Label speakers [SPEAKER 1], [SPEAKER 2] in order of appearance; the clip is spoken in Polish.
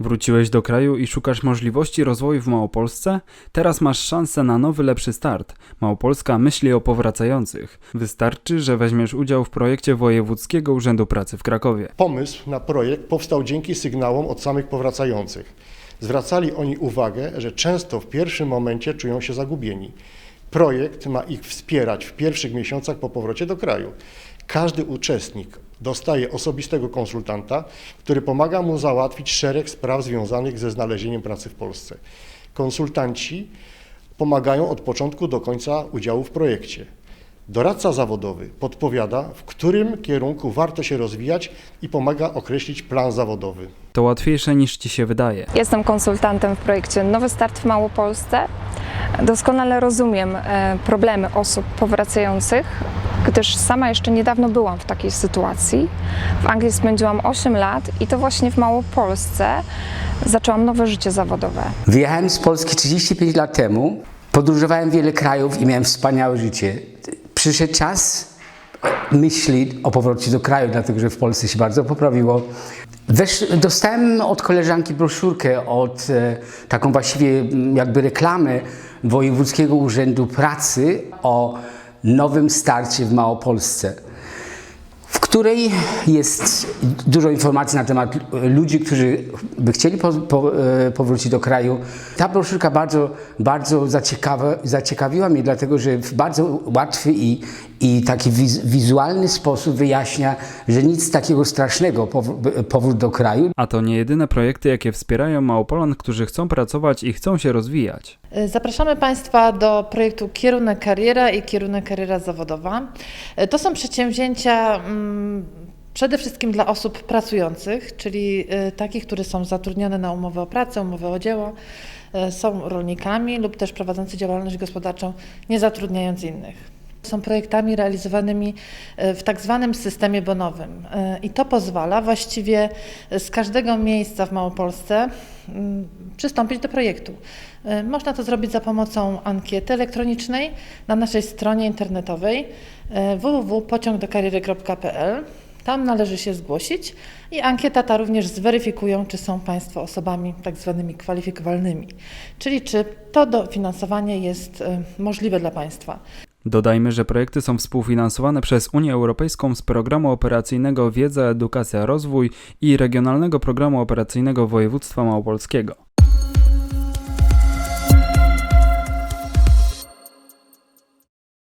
[SPEAKER 1] Wróciłeś do kraju i szukasz możliwości rozwoju w Małopolsce? Teraz masz szansę na nowy, lepszy start. Małopolska myśli o powracających. Wystarczy, że weźmiesz udział w projekcie Wojewódzkiego Urzędu Pracy w Krakowie.
[SPEAKER 2] Pomysł na projekt powstał dzięki sygnałom od samych powracających. Zwracali oni uwagę, że często w pierwszym momencie czują się zagubieni. Projekt ma ich wspierać w pierwszych miesiącach po powrocie do kraju. Każdy uczestnik dostaje osobistego konsultanta, który pomaga mu załatwić szereg spraw związanych ze znalezieniem pracy w Polsce. Konsultanci pomagają od początku do końca udziału w projekcie. Doradca zawodowy podpowiada, w którym kierunku warto się rozwijać i pomaga określić plan zawodowy.
[SPEAKER 1] To łatwiejsze niż ci się wydaje.
[SPEAKER 3] Jestem konsultantem w projekcie Nowy Start w Małopolsce. Doskonale rozumiem e, problemy osób powracających, gdyż sama jeszcze niedawno byłam w takiej sytuacji. W Anglii spędziłam 8 lat i to właśnie w Małopolsce zaczęłam nowe życie zawodowe.
[SPEAKER 4] Wyjechałem z Polski 35 lat temu, podróżowałem wiele krajów i miałem wspaniałe życie. Przyszedł czas myśli o powrocie do kraju, dlatego że w Polsce się bardzo poprawiło. Wesz, dostałem od koleżanki broszurkę, od e, taką właściwie jakby reklamę Wojewódzkiego Urzędu Pracy o nowym starcie w Małopolsce w której jest dużo informacji na temat ludzi, którzy by chcieli po, po, e, powrócić do kraju. Ta broszurka bardzo, bardzo zaciekawa, zaciekawiła mnie, dlatego że w bardzo łatwy i, i taki wiz, wizualny sposób wyjaśnia, że nic takiego strasznego pow- powrót do kraju.
[SPEAKER 1] A to nie jedyne projekty, jakie wspierają Małopolan, którzy chcą pracować i chcą się rozwijać.
[SPEAKER 5] Zapraszamy Państwa do projektu Kierunek Kariera i Kierunek Kariera Zawodowa. To są przedsięwzięcia mm, przede wszystkim dla osób pracujących, czyli y, takich, które są zatrudnione na umowę o pracę, umowę o dzieło, y, są rolnikami lub też prowadzący działalność gospodarczą, nie zatrudniając innych. Są projektami realizowanymi y, w tak zwanym systemie bonowym y, i to pozwala właściwie z każdego miejsca w Małopolsce przystąpić do projektu. Y, Można to zrobić za pomocą ankiety elektronicznej na naszej stronie internetowej www.pociągdokariery.pl. Tam należy się zgłosić i ankieta ta również zweryfikują, czy są Państwo osobami tak zwanymi kwalifikowalnymi, czyli czy to dofinansowanie jest możliwe dla Państwa.
[SPEAKER 1] Dodajmy, że projekty są współfinansowane przez Unię Europejską z Programu Operacyjnego Wiedza, Edukacja, Rozwój i Regionalnego Programu Operacyjnego Województwa Małopolskiego.